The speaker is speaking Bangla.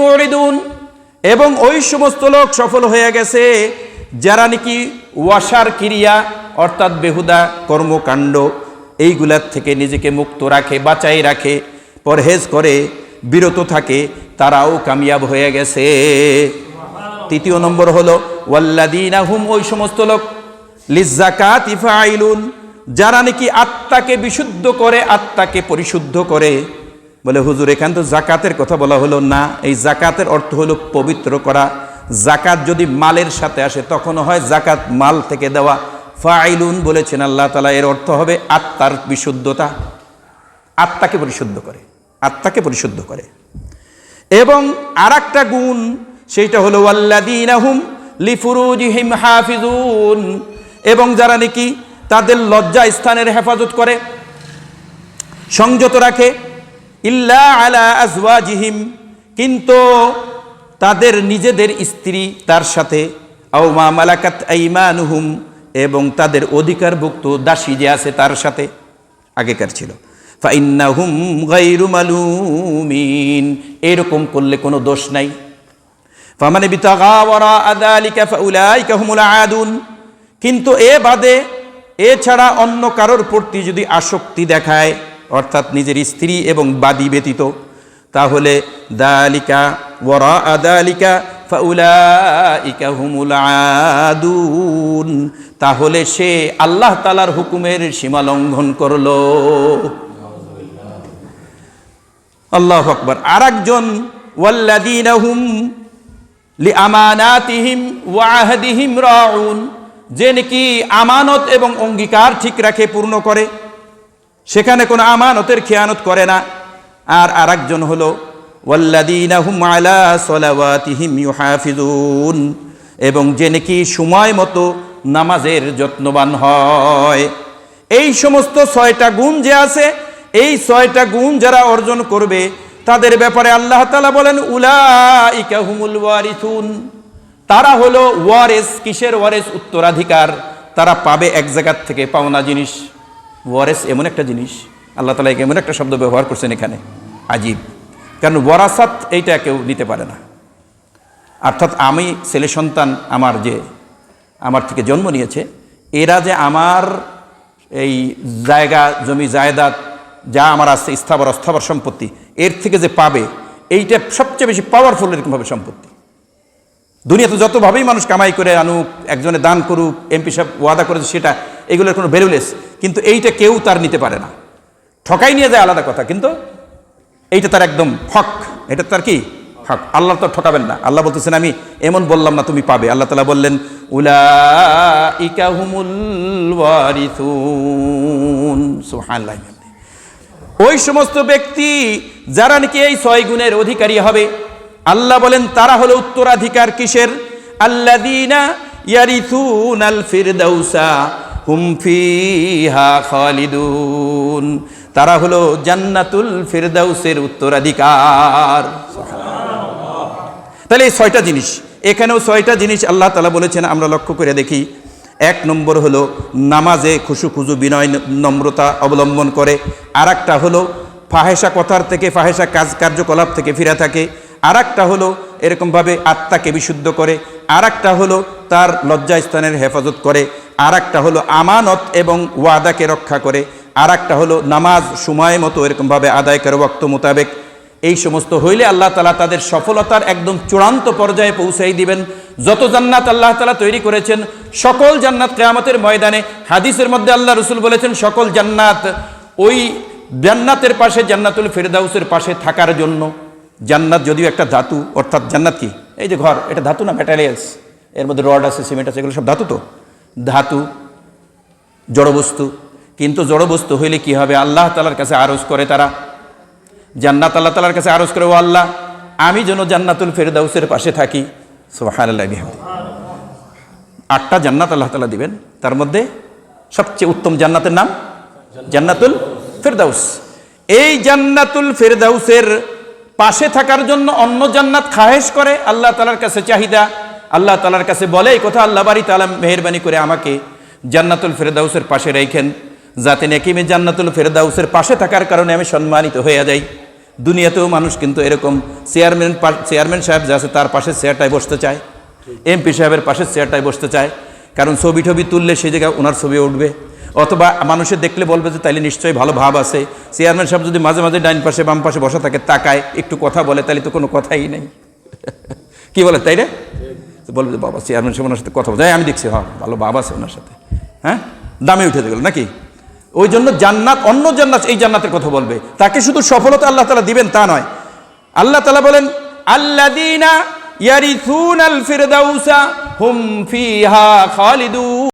মুরিদুন এবং ওই সমস্ত লোক সফল হয়ে গেছে, যারা নাকি ওয়াসার ক্রিয়া, অর্থাৎ বেহুদা কর্মকাণ্ড, এইগুলার থেকে নিজেকে মুক্ত রাখে, বাঁচাই রাখে, পরহেজ করে, বিরত থাকে, তারাও কামিয়াব হয়ে গেছে। তৃতীয় নম্বর হলো ওয়াল্লাদিনা হুম ওই সমস্ত লোক লিজাকাত ইফা আইলুন যারা নাকি আত্মাকে বিশুদ্ধ করে, আত্মাকে পরিশুদ্ধ করে বলে, হুজুর, এখান তো জাকাতের কথা বলা হলো না। এই জাকাতের অর্থ হলো পবিত্র করা। জাকাত যদি মালের সাথে আসে, তখনও হয় জাকাত মাল থেকে দেওয়া। ফাইলুন বলেছেন, আল্লাহ তালা এর অর্থ হবে আত্মার বিশুদ্ধতা। আত্মাকে পরিশুদ্ধ করে। আত্মাকে পরিশুদ্ধ করে। এবং আর একটা গুণ, সেইটা হলো ওয়াল্লাদিনাহুম লিফুরুজিহিম হাফিজুন। এবং যারা নাকি তাদের লজ্জা স্থানের হেফাজত করে, সংযত রাখে ইল্লা আলা আজওয়াজিহিম, কিন্তু তাদের নিজেদের স্ত্রী তার সাথে আউমা মালাকাত আইমানুহুম, এবং তাদের অধিকারভুক্ত দাসী যে আছে তার সাথে আগেকার ছিল। ফাইন্নাহুম গাইরু মালুমিন, এরকম করলে কোনো দোষ নাই। ফামানে বিতাগা আদালিকা ফাউলাইকা হুমুল আদুন। কিন্তু এ বাদে, এছাড়া অন্য কারোর প্রতি যদি আসক্তি দেখায় অর্থাৎ নিজের স্ত্রী এবং বাদী ব্যতীত, তাহলে দালিকা ওয়ারা আদালিকা ফাউলাইকা হুমুল আদুন। তাহলে সে আল্লাহ তালার হুকুমের সীমা লঙ্ঘন করল। আল্লাহ আকবর। আর একজন ওয়াল্লাদিনাহুম লি আমানাতিহিম ওয়াহদিহিম রাউন। যে নাকি আমানত এবং অঙ্গীকার ঠিক রাখে, পূর্ণ করে। সেখানে কোনো আমানতের খেয়ানত করে না। আর হলো ওয়াল্লাদিনাহুম আলা সলাওয়াতিহিম ইউহাফিজুন এবং যে নাকি সময় মতো নামাজের যত্নবান হয়। এই সমস্ত ছয়টা গুণ যে আছে, এই ছয়টা গুণ যারা অর্জন করবে, তাদের ব্যাপারে আল্লাহ তালা বলেন, উলাইকা হুমুল ওয়ারিথুন তারা হলো ওয়ারেস, কিসের ওয়ারেস? উত্তরাধিকার। তারা পাবে এক জায়গার থেকে পাওনা জিনিস। ওয়ারেস এমন একটা জিনিস, আল্লাহ তালা এমন একটা শব্দ ব্যবহার করছেন এখানে, আজীব। কারণ ওয়ারাসাত এইটা কেউ নিতে পারে না। অর্থাৎ আমি ছেলে সন্তান আমার যে, আমার থেকে জন্ম নিয়েছে, এরা যে আমার এই জায়গা, জমি জায়দাত যা আমার আছে, স্থাবর, অস্থাবর সম্পত্তি, এর থেকে যে পাবে, এইটা সবচেয়ে বেশি পাওয়ারফুল এরকমভাবে সম্পত্তি। দুনিয়াতে যতভাবেই মানুষ কামাই করে আনুক, একজনে দান করুক এমপি সাহেব ওয়াদা করেছে সেটা এগুলোর কোনো ভ্যালুলেস কিন্তু এইটা কেউ তার নিতে পারে না। ঠকাই নিয়ে যায় আলাদা কথা, কিন্তু এইটা তার একদম হক। এটা তার কি? হক। আল্লাহ তো ঠকাবেন না। আল্লাহ বলতেছেন, আমি এমন বললাম না তুমি পাবে। আল্লাহ তালা বললেন ওই সমস্ত ব্যক্তি, যারা নাকি এই ছয় গুণের অধিকারী হবে, আল্লাহ বলেন, তারা হলো উত্তরাধিকার কিসের? আল্লাদিনা ইয়ারিথুন আল ফিরদাউসা। হুম ফিহা খালিদুন। তারা হলো জান্নাতুল ফিরদাউসের উত্তরাধিকার। তাহলে এই ছয়টা জিনিস, এখানেও ছয়টা জিনিস আল্লাহ তালা বলেছেন, আমরা লক্ষ্য করে দেখি। এক নম্বর হলো নামাজে খুশু খুজু বিনয় নম্রতা অবলম্বন করে। আর একটা হলো ফাহেসা কথার থেকে ফাহেসা কাজ কার্যকলাপ থেকে ফিরে থাকে। আর একটা হলো এরকমভাবে আত্মাকে বিশুদ্ধ করে। আর একটা হলো তার লজ্জাস্থানের হেফাজত করে। আর একটা হলো আমানত এবং ওয়াদাকে রক্ষা করে আর একটা হলো নামাজ সময় মতো এরকমভাবে আদায় করে বক্ত মোতাবেক। এই সমস্ত হইলে আল্লাহ তালা তাদের সফলতার একদম চূড়ান্ত পর্যায়ে পৌঁছাই দিবেন। যত জান্নাত আল্লাহ তালা তৈরি করেছেন, সকল জান্নাত কেয়ামতের ময়দানে, হাদিসের মধ্যে আল্লাহ রসুল বলেছেন, সকল জান্নাত ওই জান্নাতের পাশে, জান্নাতুল ফেরদাউসের পাশে থাকার জন্য। জান্নাত যদিও একটা ধাতু, অর্থাৎ জান্নাত কি? এই যে ঘর, এটা ধাতু না ম্যাটেরিয়ালস এর মধ্যে রড আছে সিমেন্ট আছে, এগুলো সব ধাতু তো? ধাতু, জড়বস্তু। কিন্তু জড়বস্তু হইলে কি হবে? আল্লাহ তালার কাছে আরজ করে তারা। জান্নাত আল্লাহ তালার কাছে আরজ করে, ও আল্লাহ, আমি যেন জান্নাতুল ফেরদাউসের পাশে থাকি। সোহানাল্লাহ আটটা জান্নাত আল্লাহ তালা দিবেন। তার মধ্যে সবচেয়ে উত্তম জান্নাতের নাম জান্নাতুল ফেরদাউস। এই জান্নাতুল ফেরদাউসের পাশে থাকার জন্য অন্য জান্নাত খাহেশ করে, আল্লাহ তালার কাছে চাহিদা আল্লাহ তালার কাছে বলে, এই কথা আল্লাহ বাড়ি তালা মেহরবানি করে আমাকে জান্নাতুল ফেরদাউসের পাশে রেখেন। যাতে নাকি আমি জান্নাতুল ফেরদাউসের পাশে থাকার কারণে আমি সম্মানিত হয়ে যাই। দুনিয়াতেও মানুষ কিন্তু এরকম চেয়ারম্যান চেয়ারম্যান সাহেব যা আছে, তার পাশে চেয়ারটায় বসতে চায়, এমপি সাহেবের পাশে চেয়ারটায় বসতে চায়। কারণ ছবি টবি তুললে সেই জায়গায় ওনার ছবি উঠবে। অথবা মানুষের দেখলে বলবে যে, তাইলে নিশ্চয়ই ভালো ভাব আছে। চেয়ারম্যান সাহেব যদি মাঝে মাঝে ডাইন পাশে, বাম পাশে বসা থাকে, তাকায়, একটু কথা বলে তাহলে তো কোনো কথাই নেই। কি বলে, তাই রে তো বলবে বাবা চেয়ারম্যান সাহেব ওনার সাথে কথা বলছে "হ্যাঁ, আমি দেখছি হ্যাঁ ভালো বাবা আছে ওনার সাথে। হ্যাঁ? দামে উঠে গেল নাকি? ওই জন্য জান্নাত অন্য জান্নাত এই জান্নাতের কথা বলবে। তাকে শুধু সফলতা আল্লাহ তালা দিবেন তা নয়। আল্লাহ তালা বলেন আল্লাদিনা ইয়ারিথুনাল ফিরদাউসা হুম ফিহা খালিদুন।